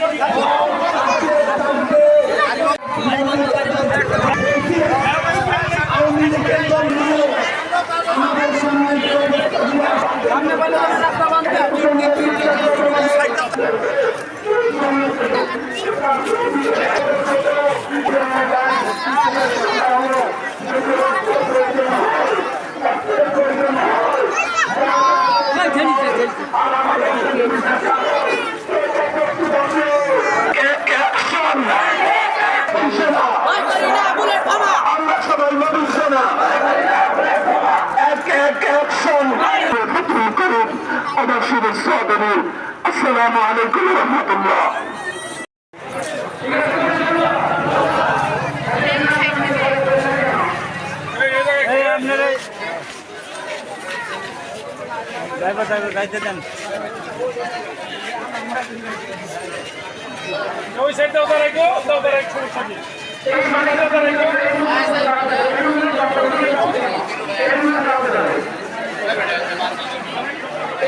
ভয় আমার শুভেচ্ছা দেবেন আসসালামু আলাইকুম রহমতুল্লাহ। ড্রাইভার ড্রাইভার গাইতে দেন ওই সাইডটাও দাঁড়াই গো ওটাও দাঁড়াই এই সাইডটাও দাঁড়াই গো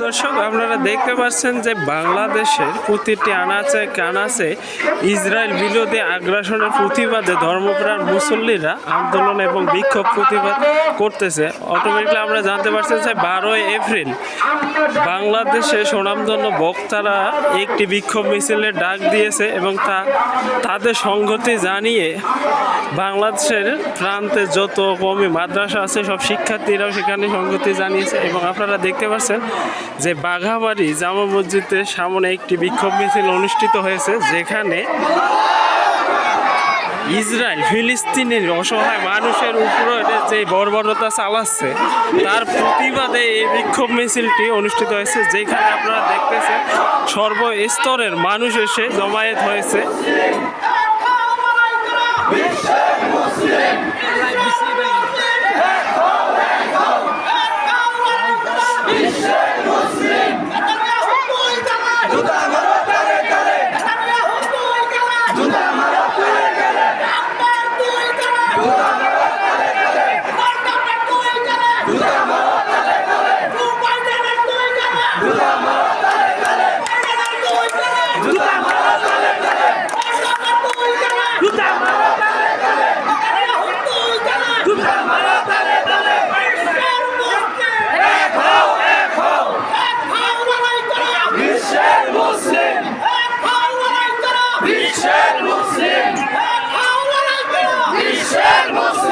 দর্শক, আপনারা দেখতে পাচ্ছেন যে বাংলাদেশের প্রতিটি আনাচে কানাচে ইসরায়েল বিরোধী আগ্রাসনের প্রতিবাদে ধর্মপ্রাণ মুসল্লিরা আন্দোলন এবং বিক্ষোভ প্রতিবাদ করতেছে। অটোমেটিকলি আমরা জানতে পারছি যে বারোই এপ্রিল বাংলাদেশে সুনামধন্য বক্তারা একটি বিক্ষোভ মিছিলের ডাক দিয়েছে এবং তা তাদের সংহতি জানিয়ে বাংলাদেশের প্রান্তে যত কমই মাদ্রাসা আছে, সব শিক্ষার্থীরাও সেখানে সংগতি জানিয়েছে এবং আপনারা দেখতে পাচ্ছেন যে বাঘাবাড়ি জামা মসজিদের সামনে একটি বিক্ষোভ মিছিল অনুষ্ঠিত হয়েছে, যেখানে ইসরায়েল, ফিলিস্তিনের অসহায় মানুষের উপরে যে বর্বরতা চালাচ্ছে, তার প্রতিবাদে এই বিক্ষোভ মিছিলটি অনুষ্ঠিত হয়েছে, যেখানে আপনারা দেখতেছেন সর্বস্তরের মানুষ এসে জমায়েত হয়েছে। আমরা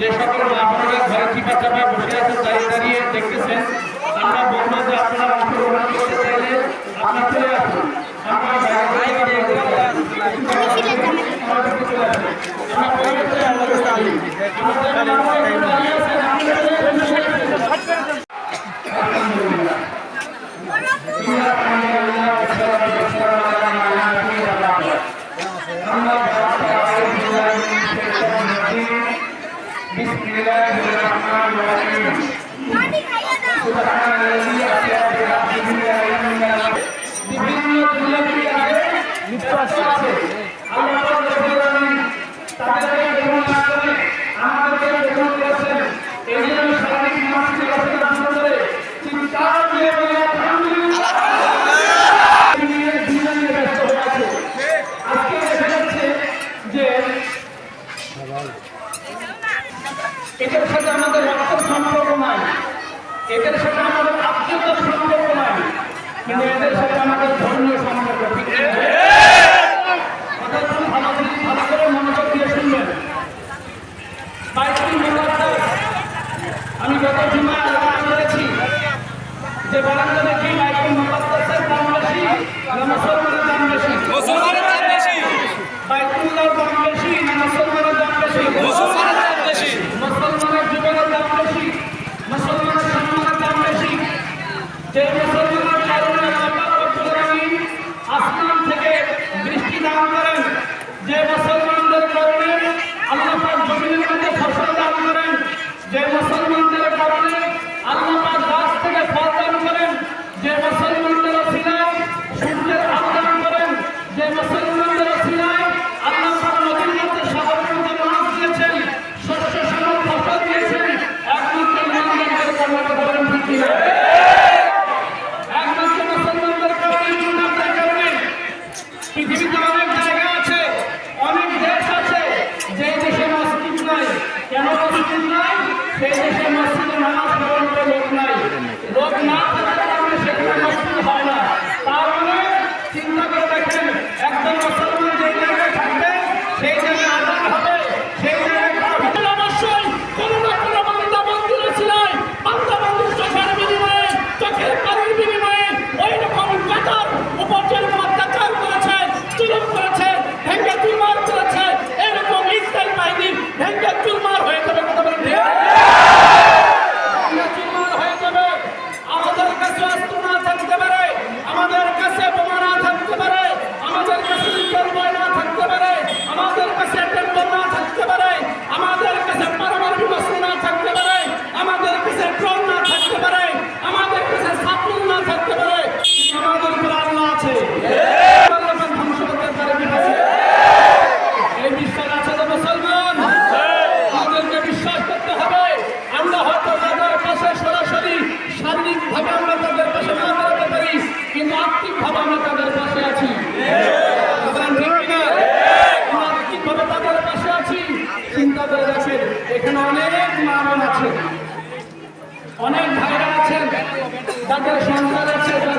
যে সকল মা বোনেরা ঘরে চিপা চাপা বসে আছেন দাঁড়িয়ে দাঁড়িয়ে দেখতেছেন আমরা বলবো যে আপনারা অংশগ্রহণ করতে চাইলে আপনারা চলে আসুন আমরা বাইরে বাইরে চলে আসুন। আমরা যে বারান্দা দেখি মাইকেল মোকাদ্দাসের দাম বেশি না মুসলমানের দাম বেশি। মুসলমানের দাম বেশি। বাইতুল্লাহর দাম মুসলমানের তাদের সন্তান আছে